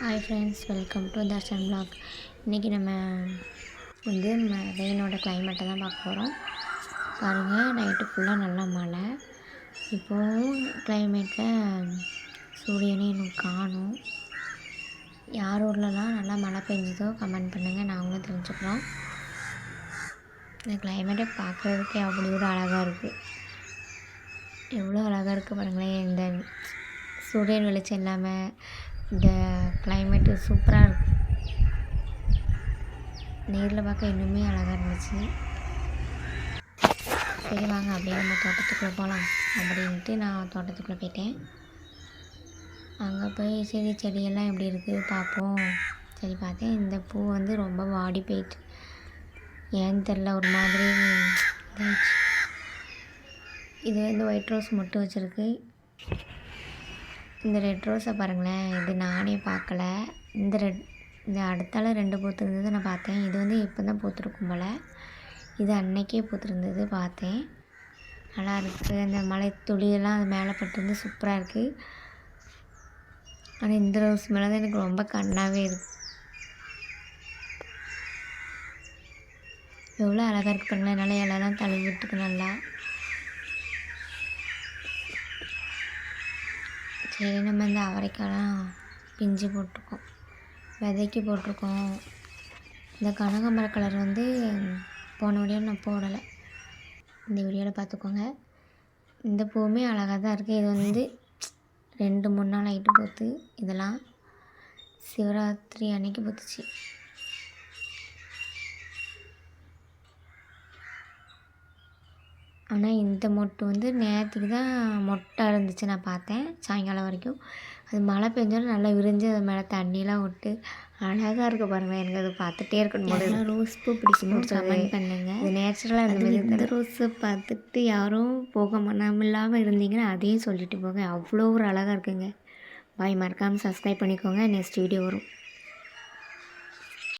Hi friends welcome to Darshan blog இன்றைக்கி நம்ம வந்து ம- ரெயினோட கிளைமேட்டை தான் பார்க்க போகிறோம் பாருங்கள் நைட்டு ஃபுல்லாக நல்லா மழை. இப்போவும் கிளைமேட்டில் சூரியனே இன்னும் காணும். யார் ஊர்லலாம் நல்லா மழை பெஞ்சதோ கமெண்ட் பண்ணுங்கள் நாங்களும் தெரிஞ்சுக்கிறோம். இந்த கிளைமேட்டை பார்க்குறதுக்கே அப்படி ஒரு அழகாக இருக்குது எவ்வளோ அழகாக இருக்குது பாருங்களேன் இந்த சூரியன் வெளிச்சம் இல்லாமல் இந்த கிளைமேட்டு சூப்பராக இருக்கும் நேரில் பார்க்க இன்னுமே அழகாக இருந்துச்சு. சரி வாங்க அப்படியே நம்ம தோட்டத்துக்குள்ளே போகலாம் அப்படின்ட்டு நான் தோட்டத்துக்குள்ளே போயிட்டேன். அங்கே போய் சரி செடியெல்லாம் எப்படி இருக்குது பார்ப்போம். சரி பார்த்தேன் இந்த பூ வந்து ரொம்ப வாடி போயிட்டு. ஏன்னு தெரில ஒரு மாதிரி இதாகிடுச்சு இது வந்து ஒயிட் ரோஸ் மட்டும் வச்சுருக்கு. இந்த ரெட் ரோஸை பாருங்களேன் இது நானே பார்க்கல. இந்த ரெட் இந்த அடுத்தால ரெண்டு பூத்துருந்தது நான் பார்த்தேன். இது வந்து இப்போ தான் பூத்துருக்கும் போல். இது அன்னைக்கே பூத்துருந்தது பார்த்தேன். நல்லா இருக்குது அந்த மலை துளியெல்லாம் அது மேலே பட்டிருந்து சூப்பராக இருக்குது ஆனால் இந்த ரோஸ் மேலே தான் எனக்கு ரொம்ப கண்ணாகவே இருக்கு. எவ்வளோ அழகாக இருக்கு பாருங்களேன். நல்லா இலைலாம் தழுவி விட்டுருக்கு நல்லா. சரி நம்ம இந்த அவரைக்காய்லாம் பிஞ்சு போட்டிருக்கோம் விதைக்கு போட்டிருக்கோம். இந்த கனகாம்பர கலர் வந்து போன வீடியோ நான் போடலை. இந்த வீடியோவில் பார்த்துக்கோங்க. இந்த பூவுமே அழகாக தான் இருக்குது இது வந்து ரெண்டு மூணு நாள் ஆகிட்டு போத்து இதெல்லாம் சிவராத்திரி அன்னைக்கு பூத்துச்சு ஆனால் இந்த மொட்டு வந்து நேற்றுக்கு தான் மொட்டை இருந்துச்சு நான் பார்த்தேன் சாயங்காலம் வரைக்கும். அது மழை பெஞ்சாலும் நல்லா விரிஞ்சு அது மேலே தண்ணிலாம் விட்டு அழகாக இருக்க பாருங்க. எனக்கு அது பார்த்துட்டே இருக்கணும் போல ரோஸ் பூ பிடிக்கணும் கமெண்ட் பண்ணுங்க. இது நேச்சுரலாக இருந்த மாதிரி இந்த ரோஸை பார்த்துட்டு யாரும் போக மனம் இல்லாமல் இருந்தீங்கன்னா அதையும் சொல்லிட்டு போங்க. அவ்வளோ ஒரு அழகாக இருக்குங்க. பாய் மறக்காமல் சப்ஸ்கிரைப் பண்ணிக்கோங்க. நெக்ஸ்ட் வீடியோ வரும்.